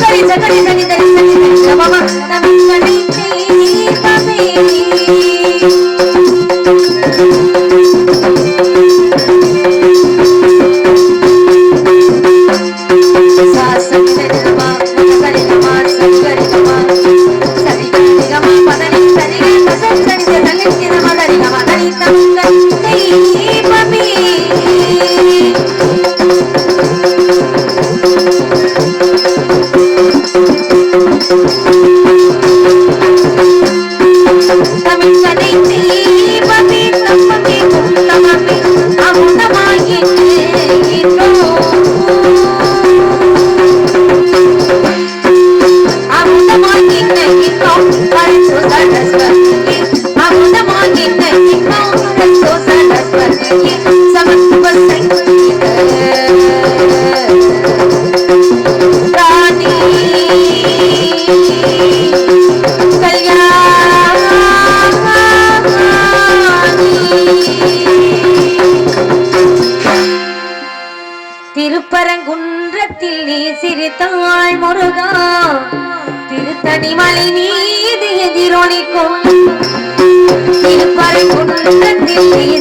కరి చకరి కని కరి సని సని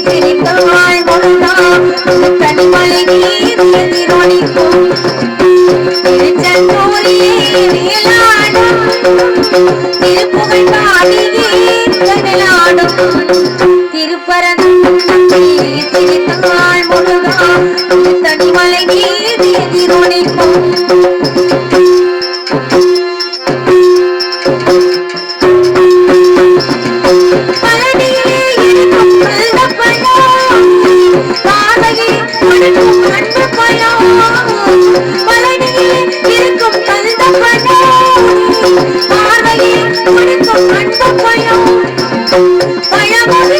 சிரித்தாய் முருகா கண்மலை நீர் எதிரொலிக்கும் திருச்செந்தூரியே வேலாடும் பாடியே கடலாடும் Bye.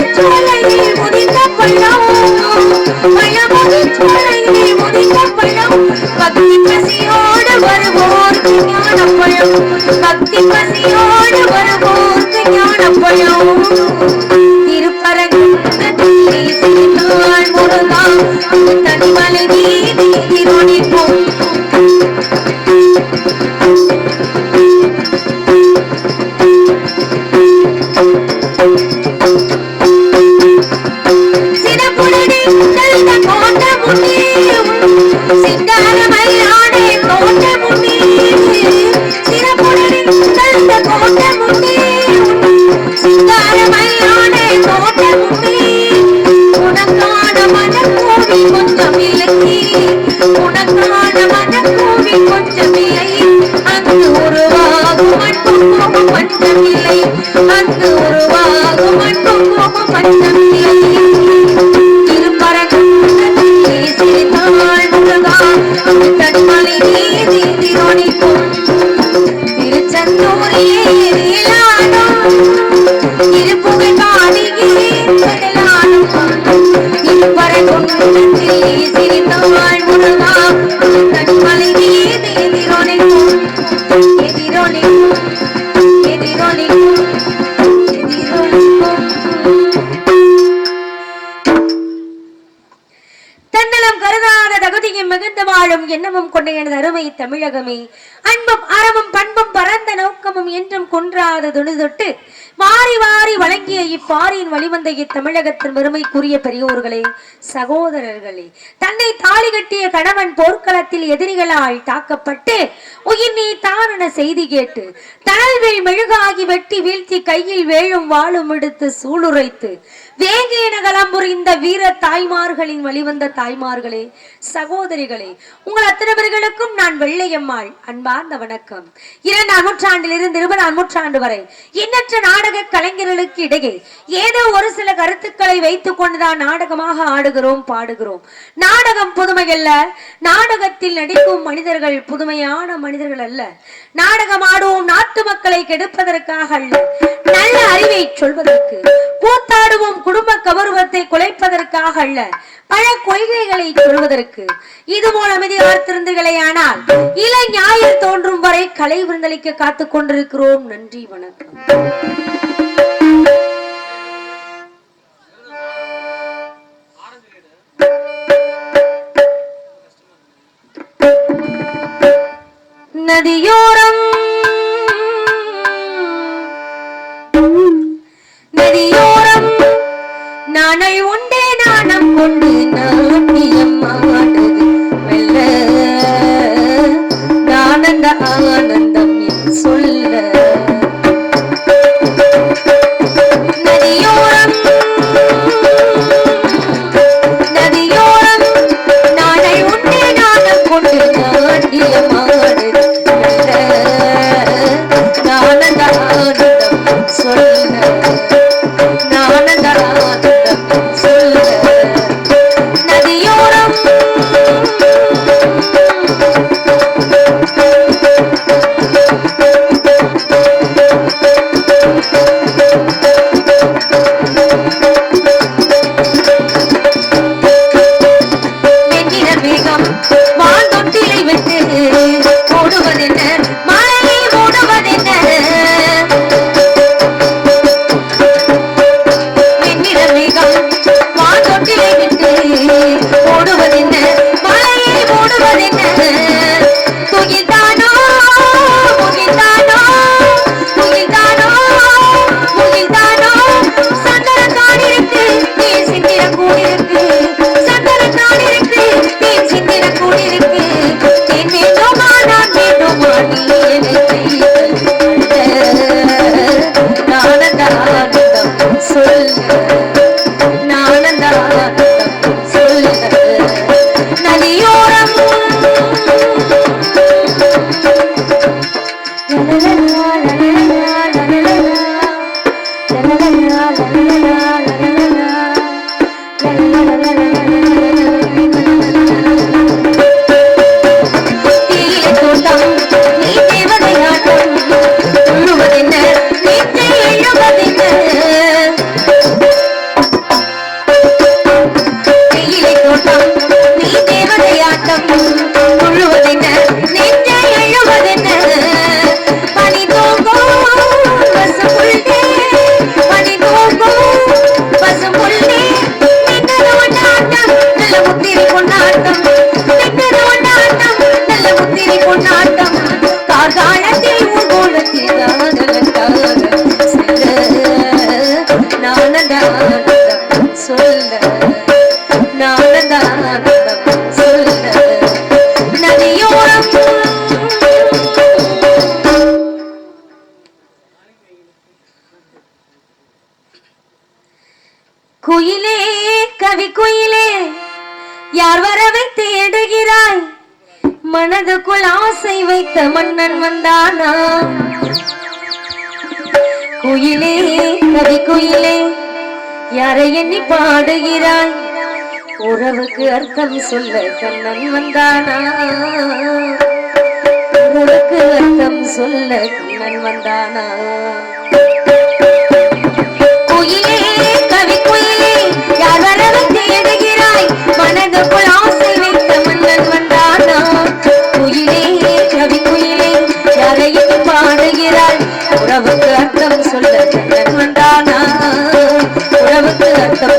எண்ணமும் கொண்ட எனது அருமை தமிழகமே. அன்பும் அறமும் பண்பும் பரந்த நோக்கமும் என்றும் கொன்றாத துணிதொட்டு வாரி வாரி வழங்கிய இப்பாரியின் வழிவந்த இத்தமிழகத்தின் பெருமைக்குரிய பெரியோர்களே சகோதரர்களே. தன்னை தாலி கட்டிய கணவன் போர்க்களத்தில் எதிரிகளால் தாக்கப்பட்டு உயிர் நீ தான் என செய்தி கேட்டு தனல்வில் மெழுகாகி வெட்டி வீழ்த்தி கையில் வேழும் வாழும் எடுத்து சூளுரைத்து வேகேன களம் புரிந்த வீர தாய்மார்களின் வழிவந்த தாய்மார்களே சகோதரிகளே உங்கள் அத்தனை பேர்களுக்கும் நான் வெள்ளையம்மாள். அன்பார்ந்த வணக்கம். இரண்டாம் நூற்றாண்டிலிருந்து இருபதாம் நூற்றாண்டு வரை எண்ணற்ற நாடு நாடக கலைஞர்களுக்கு இடையே ஏதோ ஒரு சில கருத்துக்களை வைத்துக் கொண்டுதான் நாடகமாக ஆடுகிறோம் பாடுகிறோம். நாடகம் புதுமை அல்ல. நாடகத்தில் நடிக்கும் மனிதர்கள் புதுமையான மனிதர்கள் அல்ல. நாடகம் ஆடுவோம் நாட்டு மக்களை கெடுப்பதற்காக அல்ல. நல்ல அறிவை சொல்வதற்கு கூத்தாடுவோம் குடும்ப கௌரவத்தை குலைப்பதற்காக அல்ல பல கொள்கைகளை சொல்வதற்கு இது போல் அமைதி திருந்துகளே ஆனால் இள ஞாயிறு தோன்றும் வரை கலை விருந்தளிக்க காத்துக் கொண்டிருக்கிறோம். நன்றி வணக்கம். నాటం. కాగాయతి அர்த்தம் சொல்ல கண்ணன் வந்தானா? உறவுக்கு அர்த்தம் சொல்ல கண்ணன் வந்தானா? குயிலே கவி குயிலே யார் வரவு தேடுகிறாய் மனதுக்குள் ஆசை வைத்த மன்னன் வந்தானா? குயிலே கவி குயிலே யாரையும் பாடுகிறாய்? உறவுக்கு அர்த்தம் சொல்ல கண்ணன் வந்தானா? உறவுக்கு அர்த்தம்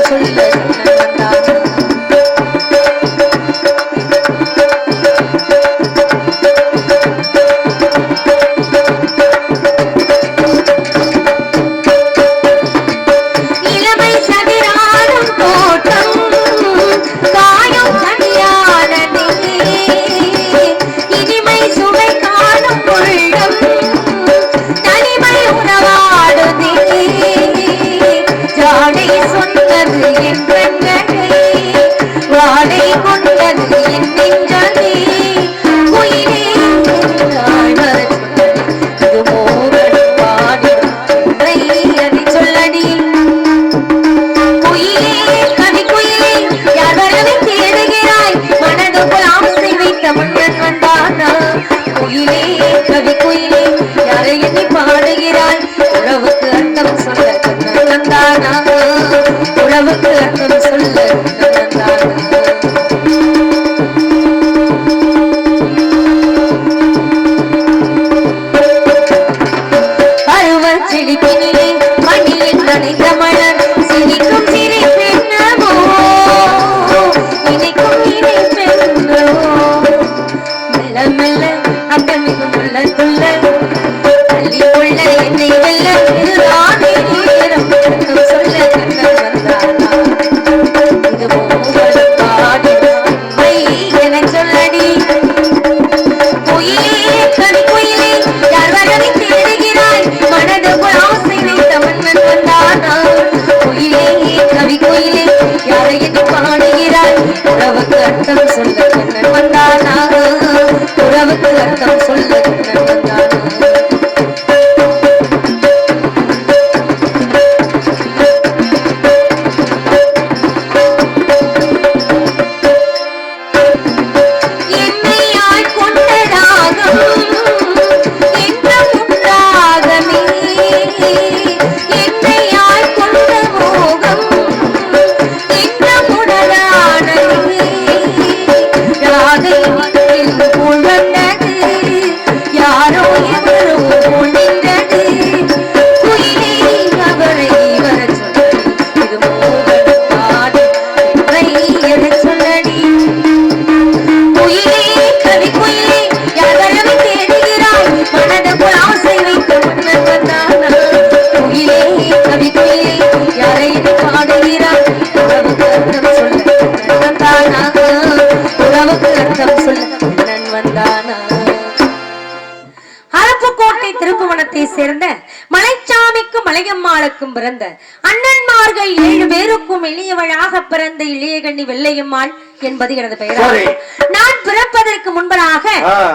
வெள்ளையம்மாளுக்கும் பிறந்த. அண்ணன்மார்கள் ஏழு பேருக்கும் எளியவளாக பிறந்த இளையகண்ணி வெள்ளையம்மாள். என்பது எனது. பெயராகும் நான் பிறப்பதற்கு முன்பதாக.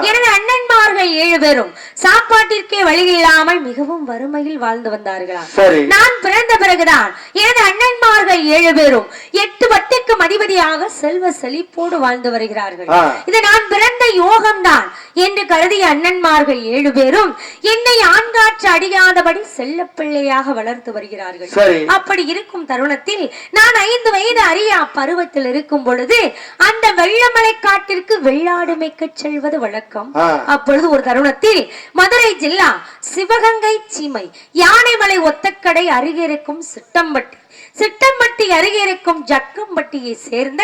எனது அண்ணன்மார்கள் ஏழு பேரும் சாப்பாட்டிற்கே வழி இல்லாமல் மிகவும் வறுமையில் வாழ்ந்து வந்தார்களாம் நான் பிறந்த பிறகுதான் எனது அண்ணன்மார்கள் ஏழு பேரும் எட்டு வட்டிக்கு அதிபதியாக செல்வ செழிப்போடு வாழ்ந்து வருகிறார்கள். இது நான் பிறந்த யோகம்தான் என்று கருதிய அண்ணன்மார்கள் ஏழு பேரும் என்னை ஆண்காற்று அடியாதபடி செல்ல பிள்ளையாக வளர்த்து வருகிறார்கள் அப்படி இருக்கும் தருணத்தில் நான் ஐந்து வயது அறியா பருவத்தில் இருக்கும் பொழுது அந்த வெள்ளமலை காட்டிற்கு வெள்ளாடு மேய்க்கச் செல்வது வழக்கம். அப்பொழுது ஒரு தருணத்தில் மதுரை ஜில்லா சிவகங்கை சீமை யானைமலை ஒத்தக்கடை அருகே இருக்கும் சிட்டம்பட்டி சிட்டம்பட்டி அருகே இருக்கும் ஜக்கம்பட்டியை சேர்ந்த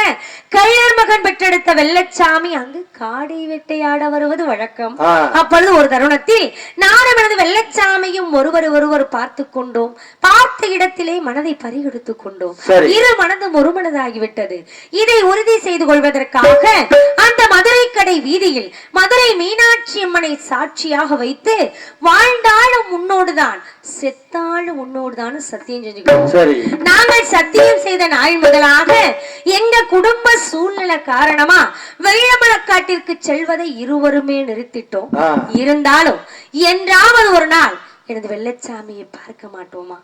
கள்ளர் மகன் பெற்றெடுத்த வெள்ளச்சாமி அங்கு காடை வேட்டையாட வருவது வழக்கம். அப்பொழுது ஒரு தருணத்தில் நானும் எனது வெள்ளச்சாமியும் ஒருவர் ஒருவர் பார்த்து கொண்டோம் பார்த்த இடத்திலே மனதை பறிகொடுத்துக் கொண்டோம். இரு மனதும் ஒரு மனதாகிவிட்டது இதை உறுதி செய்து கொள்வதற்காக அந்த மதுரை கடை வீதியில் மதுரை மீனாட்சி அம்மனை சாட்சியாக வைத்து வாழ்ந்தாலும் உன்னோடுதான் செத்தாலும் உன்னோடு தான் சத்தியம் செஞ்சுக்கிறோம் நாங்கள் சத்தியம் செய்த நாள் முதலாக எங்க குடும்ப சூழ்நிலை காரணமா வெள்ளமலக்காட்டிற்கு செல்வதை இருவருமே நிறுத்திட்டோம். இருந்தாலும் என்றாவது ஒரு நாள் எனது வெள்ளச்சாமியை பார்க்க மாட்டோமா?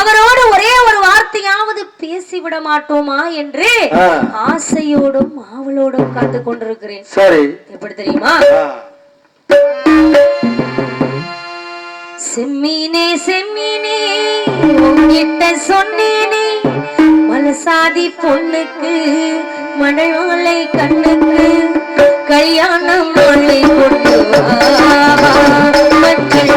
அவரோடு ஒரே ஒரு வார்த்தையாவது பேசிவிட மாட்டோமா என்று ஆசையோடும் ஆவலோடும் காத்து கொண்டிருக்கிறேன். எப்படி தெரியுமா? செம்மீனே செம்மீனே. உன்கிட்ட சொன்னேனே மலசாதி பொண்ணுக்கு மணலை கண்ணுக்கு கல்யாணம் மாலை கொண்டு வா. மஞ்சள்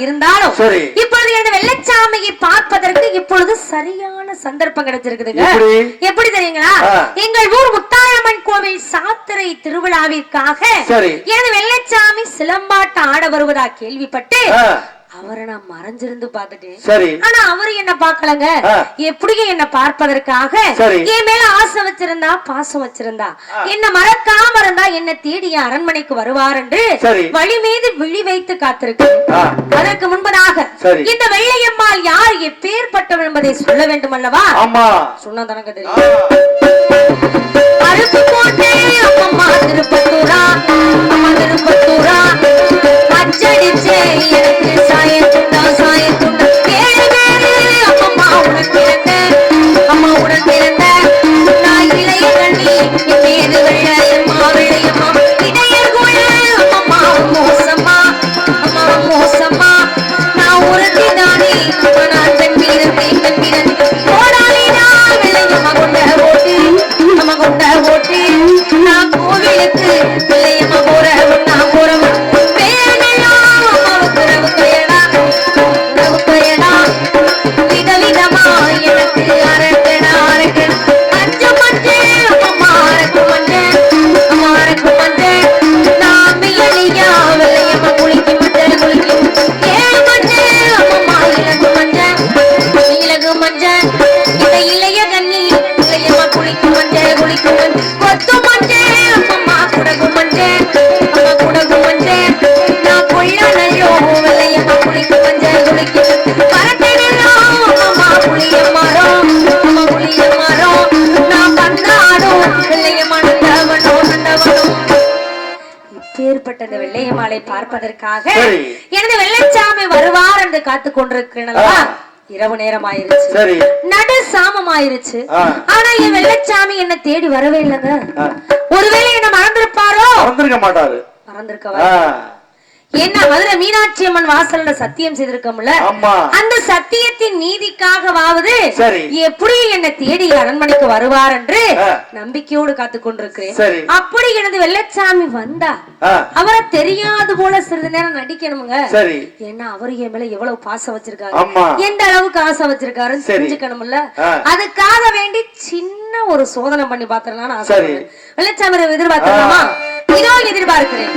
இருந்தாலும் இப்பொழுது எனது வெள்ளச்சாமியை பார்ப்பதற்கு இப்பொழுது சரியான சந்தர்ப்பம் கிடைச்சிருக்குது எப்படி? தெரியுங்களா? எங்கள் ஊர் முத்தாயம்மன் கோவில் சாத்திரை திருவிழாவிற்காக எனது வெள்ளச்சாமி சிலம்பாட்ட ஆட வருவதா கேள்விப்பட்டு அவரை நான் மறைஞ்சிருந்து பாத்துட்டேன் ஆனா அவரு என்ன பாக்கலங்க எப்படியும் என்ன பார்ப்பதற்காக? என் மேல ஆசை வச்சிருந்தா பாசம் வச்சிருந்தா. என்ன மறக்காம இருந்தா என்ன தேடி அரண்மனைக்கு வருவார் என்று வழி மீது விழி வைத்து காத்திருக்கு அதற்கு முன்பதாக இந்த வெள்ளையம்மாள் யார் எப்பேற்பட்டவள் என்பதை சொல்ல வேண்டும் அல்லவா? சொன்னா தனக்கு தெரியும். அழுக்கு போட்டே அம்மா திருப்பத்தூரா. அம்மா திருப்பத்தூரா. வெள்ளையம்மாளை பார்ப்பதற்காக. எனது வெள்ளைச்சாமி வருவார் என்று காத்துக் கொண்டிருக்கிறேனல்லவா ஆ. இரவு நேரம் ஆயிருச்சு நடு சாமம் ஆயிருச்சு ஆ. ஆனா என் வெள்ளைச்சாமி என்ன தேடி வரவே இல்லைங்க. ஆ. ஒருவேளை என்ன மறந்திருப்பாரோ? மறந்துருக்க மாட்டாரு. மறந்திருக்கவா? என்ன மதுரை மீனாட்சி அம்மன் வாசல்ல சத்தியம் செய்திருக்கோம்ல அந்த சத்தியத்தின் நீதிக்காகவாவது. எப்படி என்னை தேடி அரண்மனைக்கு வருவார் என்று. நம்பிக்கையோடு காத்துக் கொண்டிருக்கிறேன். அப்படி எனது வெள்ளச்சாமி வந்தா அவரை தெரியாது போல சிறிது நேரம் நடிக்கணுமுங்க சரி ஏன்னா அவரு என் மேல எவ்வளவு பாசம் வச்சிருக்காரு எந்த அளவுக்கு ஆசை வச்சிருக்காருன்னு சரி. தெரிஞ்சுக்கணும்ல. அதுக்காக வேண்டி சின்ன ஒரு சோதனை பண்ணி பாத்திரலாம்னு. ஆசை வெள்ளச்சாமி எதிர்பார்க்கலாமா இதோ எதிர்பார்க்கிறேன்